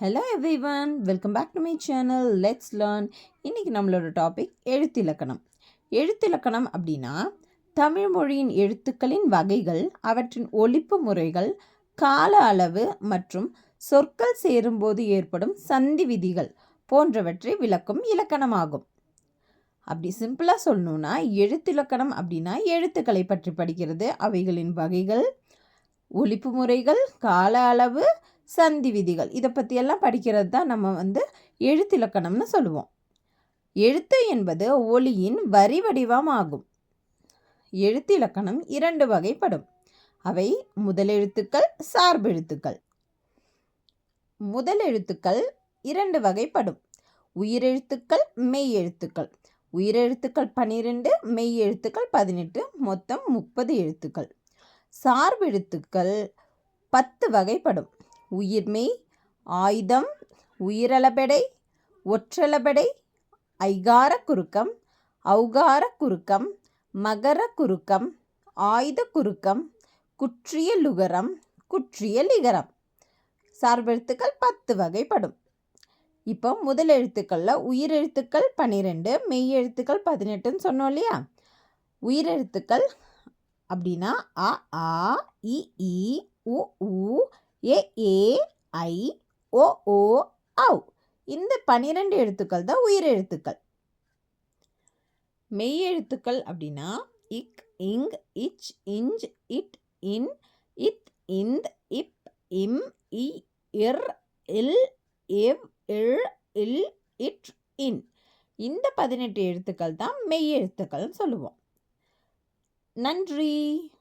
Hello everyone welcome back to my channel let's learn இன்றைக்கி நம்மளோட topic எழுத்திலக்கணம். எழுத்திலக்கணம் அப்படின்னா தமிழ் மொழியின் எழுத்துக்களின் வகைகள் அவற்றின் ஒழிப்பு முறைகள் கால அளவு மற்றும் சொற்கள் சேரும்போது ஏற்படும் சந்தி விதிகள் போன்றவற்றை விளக்கும் இலக்கணமாகும். அப்படி சிம்பிளாக சொல்லணும்னா எழுத்திலக்கணம் அப்படின்னா எழுத்துக்களை பற்றி படிக்கிறது அவைகளின் வகைகள் ஒழிப்பு முறைகள் கால அளவு சந்தி விதிகள். இதை பற்றியெல்லாம் படிக்கிறது தான் நம்ம வந்து எழுத்திலக்கணம்னு சொல்லுவோம். எழுத்து என்பது ஒளியின் வரி வடிவமாகும். எழுத்திலக்கணம் இரண்டு வகைப்படும். அவை முதலெழுத்துக்கள் சார்பெழுத்துக்கள் முதலெழுத்துக்கள் இரண்டு வகைப்படும். உயிரெழுத்துக்கள் மெய் எழுத்துக்கள். உயிரெழுத்துக்கள் பன்னிரெண்டு மெய் எழுத்துக்கள் பதினெட்டு மொத்தம் முப்பது எழுத்துக்கள். சார்பெழுத்துக்கள் பத்து வகைப்படும். உயிர்மெய் ஆயுதம் உயிரளபெடை ஒற்றளபெடை ஐகார குறுக்கம் ஔகார குறுக்கம் மகர குறுக்கம் ஆயுத குறுக்கம் குற்றிய லுகரம் குற்றிய லிகரம் சார்பெழுத்துக்கள் பத்து வகைப்படும். இப்போ முதல் எழுத்துக்களில் உயிரெழுத்துக்கள் பன்னிரெண்டு மெய் எழுத்துக்கள் பதினெட்டுன்னு சொன்னோம் இல்லையா? உயிரெழுத்துக்கள் அப்படின்னா அ ஆ இ உ ஏ ஏ ஐ ஓ ஓ ஔ. இந்த பன்னிரெண்டு எழுத்துக்கள் தான் உயிரெழுத்துக்கள் மெய் எழுத்துக்கள் அப்படின்னா இக் இங் இச் இஞ்ச் இட் இன் இத் இந்த் இப் இம் இ இர் இல் இவ் இழ் இல் இட் இன். இந்த பதினெட்டு எழுத்துக்கள் தான் மெய் எழுத்துக்கள்னு சொல்லுவோம். நன்றி.